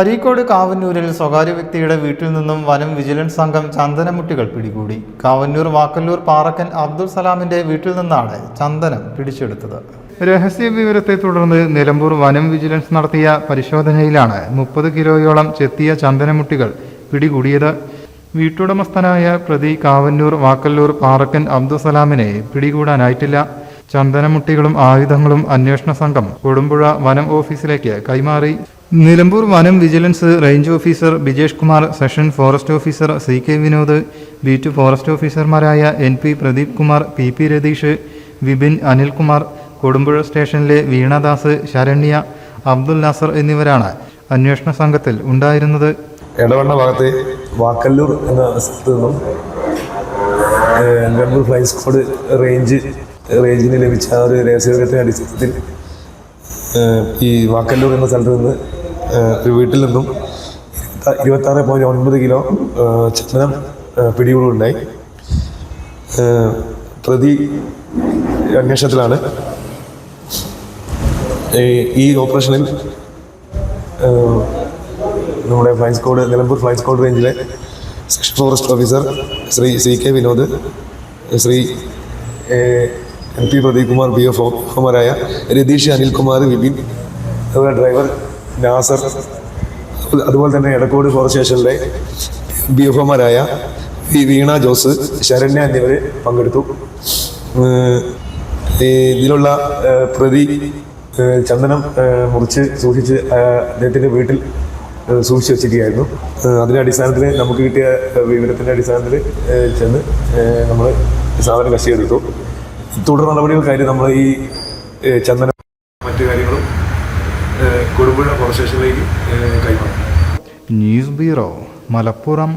അരീക്കോട് കാവന്നൂരിൽ സ്വകാര്യ വ്യക്തിയുടെ വീട്ടിൽ നിന്നും വനം വിജിലൻസ് സംഘം ചന്ദനമുട്ടികൾ പിടികൂടി. കാവന്നൂർ വാക്കല്ലൂർ പാറക്കൻ അബ്ദുൾ സലാമിന്റെ വീട്ടിൽ നിന്നാണ് ചന്ദനം പിടിച്ചെടുത്തത്. രഹസ്യ വിവരത്തെ തുടർന്ന് നിലമ്പൂർ വനം വിജിലൻസ് നടത്തിയ പരിശോധനയിലാണ് മുപ്പത് കിലോയോളം ചെത്തിയ ചന്ദനമുട്ടികൾ പിടികൂടിയത്. വീട്ടുടമസ്ഥനായ പ്രതി കാവന്നൂർ വാക്കല്ലൂർ പാറക്കൻ അബ്ദുസലാമിനെ പിടികൂടാനായിട്ടില്ല. ചന്ദനമുട്ടികളും ആയുധങ്ങളും അന്വേഷണ സംഘം കൊടുമ്പുഴ വനം ഓഫീസിലേക്ക് കൈമാറി. നിലമ്പൂർ വനം vigilance range officer Bijesh Kumar section forest officer C K Vinod beat forest ഓഫീസർമാരായ N P Pradeep Kumar P P Ratheesh Vipin Anilkumar Kodumpuzha സ്റ്റേഷനിലെ വീണദാസ് ശരണ്യ അബ്ദുൽ നാസർ എന്നിവരാണ് അന്വേഷണ സംഘത്തിൽ ഉണ്ടായിരുന്നത്. എടവണ്ണ ഭാഗത്തെ വാക്കല്ലൂർ എന്ന സ്ഥലത്ത് നിന്നും നിലമ്പൂർ ഫ്ലൈ സ്ക്വാഡ് റേഞ്ച് റേഞ്ചിന് ലഭിച്ച ഒരു രഹസ്യത്തിന്റെ അടിസ്ഥാനത്തിൽ ഈ വാക്കല്ലൂർ എന്ന സ്ഥലത്ത് നിന്ന് ഒരു വീട്ടിൽ നിന്നും ഇരുപത്തി ആറ് പോയിന്റ് ഒൻപത് കിലോ ചന്ദനം പിടികൂടുണ്ടായി. പ്രതി അന്വേഷണത്തിലാണ്. ഈ- ഓപ്പറേഷനിൽ നമ്മുടെ fly squad Nilambur fly squad റേഞ്ചിലെ section forest officer Shri C K Vinod Shri M P Pradeep Kumar B F ഒമാരായ Ratheesh Anilkumar Vipin അതുപോലെ ഡ്രൈവർ നാസർ അതുപോലെ- തന്നെ എടക്കോട് ഫോറസ്റ്റ് സ്റ്റേഷനിലെ ബി എഫ് ഒമാരായ വി വീണ ജോസ് ശരണ്യ എന്നിവർ പങ്കെടുത്തു. ഇതിലുള്ള പ്രതി ചന്ദനം മുറിച്ച് സൂക്ഷിച്ച് അദ്ദേഹത്തിന്റെ വീട്ടിൽ സൂക്ഷിച്ച് വെച്ചിരിക്കുകയായിരുന്നു. അതിന്റെ അടിസ്ഥാനത്തിൽ നമുക്ക് കിട്ടിയ വിവരത്തിന്റെ അടിസ്ഥാനത്തിൽ ചെന്ന് നമ്മൾ സാധനം കശിയെടുത്തു തുടർ നടപടികൾക്കായി നമ്മൾ ഈ ചന്ദന മറ്റു കാര്യങ്ങളും കൊടുമ്പുഴ ഫോറസ്റ്റ് സ്റ്റേഷനിലേക്ക് കൈമാറും. News bureau Malappuram.